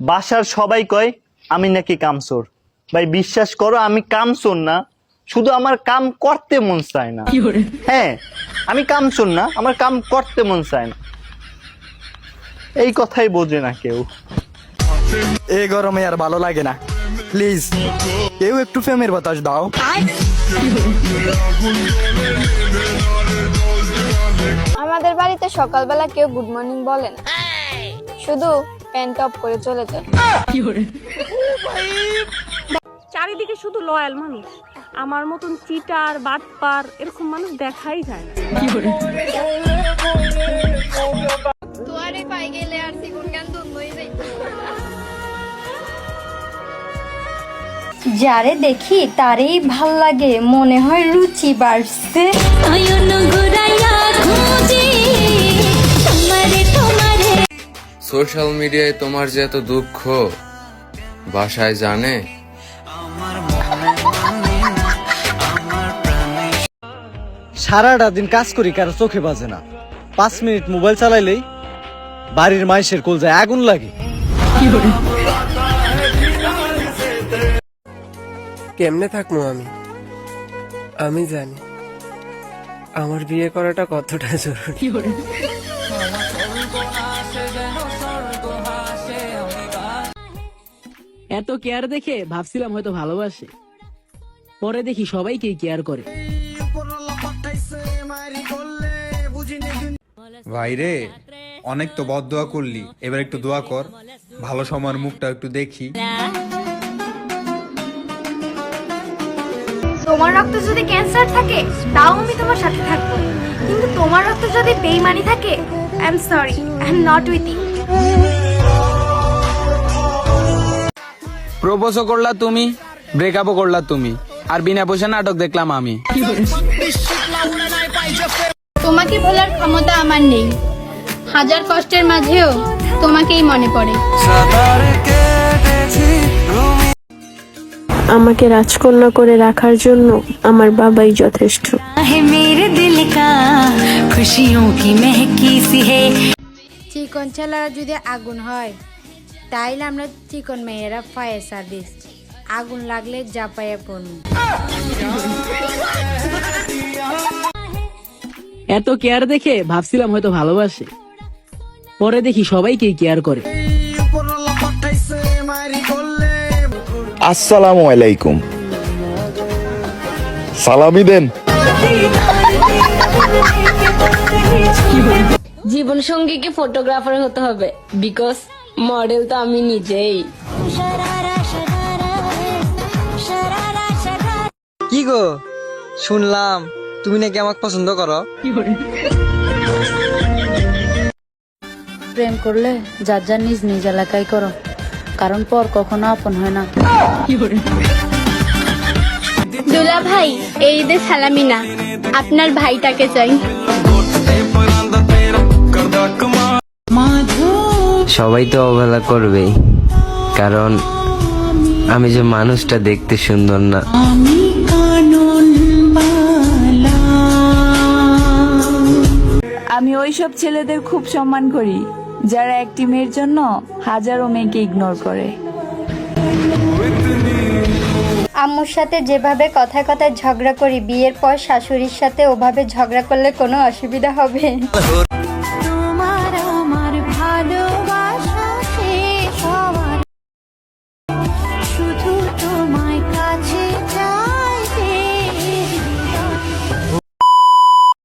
বাসার সবাই কয় আমি নাকি কামচোর। ভাই বিশ্বাস করো আমি কামচোর না। শুধু আমার কাম করতে মন চায় না। হ্যাঁ আমি কামচোর না আমার কাম করতে মন চায় না। এই কথাই বোঝে না কেউ। এই গরমে আর ভালো লাগে না। প্লিজ কেউ একটু ফেমের বাতাস দাও। আমাদের বাড়িতে সকালবেলা কেউ গুড মর্নিং বলে না। শুধু প্যান্ট টপ করে চলে যায় চারিদিকে শুধু লয়াল মানুষ। আমার মতন চিটার বাটপার এরকম মানুষ দেখাই যায় তোয়ারে পাই গেলে আর সিগুন গান দুন যাই যারে দেখি তারেই ভালো লাগে মনে হয় রুচি বাড়ছে। সোশ্যাল মিডিয়ায় তোমার যে এত দুঃখ বাসায় জানে? সারাটা দিন কাজ করি কারও চোখে বাজে না। পাঁচ মিনিট মোবাইল চালাইলেই বাড়ির মাইসের কোল যায় আগুন লাগে। কেমনে থাকব আমি? আমি জানি। আমার বিয়ে করাটা কতটা জরুরি। এত কেয়ার দেখে ভাবছিলাম হয়তো ভালোবাসে। পরে দেখি সবাইকেই কেয়ার করে। ভাইরে অনেক তো বদ দোয়া করলি এবার একটু দোয়া কর ভালো সময়ের মুখটা একটু দেখি। তোমার রক্ত যদি ক্যান্সার থাকে তাও আমি তোমার সাথে থাকব। কিন্তু তোমার রক্তে যদি বেইমানি থাকে I am sorry I am not with you প্রপোজও করলা তুমি ব্রেকআপও করলা তুমি আর বিনা পয়সা নাটক দেখলাম আমি। তোমাকে ভোলার ক্ষমতা আমার নেই। হাজার কষ্টের মাঝেও তোমাকেই মনে পড়ে। আমাকে রাজকন্যা করে রাখার জন্য আমার বাবাই যথেষ্ট। চিকন ছেলেরা যদি আগুন হয়। তাইলে আমরা চিকন মেয়েরা ফায়ার সার্ভিস। আগুন লাগলে জাপাইয়া পড়ব। এত কেয়ার দেখে ভাবছিলাম হয়তো ভালোবাসে। পরে দেখি সবাইকেই কেয়ার করে। আসসালামু আলাইকুম। সালামি দেন। জীবন সঙ্গীকে ফটোগ্রাফার হতে হবে বিকজ মডেল তো আমি নিজেই। কি গো? শুনলাম তুমি নাকি আমাকে পছন্দ করো। প্রেম করলে যার যার নিজ নিজ এলাকায় করো কারণ পর কখনো আপন হয় না। দুলা ভাই এই ঈদে সালামি না আপনার ভাইটাকে চাই। সবাই তো অবহেলা করবেই। কারণ আমি যে মানুষটা দেখতে সুন্দর না। আমি ওইসব ছেলেদের খুব সম্মান করি যারা একটি মেয়ের জন্য হাজারো মেয়েকে ইগনোর করে। আম্মুর সাথে যেভাবে কথায় কথায় ঝগড়া করি বিয়ের পর শাশুড়ির সাথে ওভাবে ঝগড়া করলে কোনো অসুবিধা হবে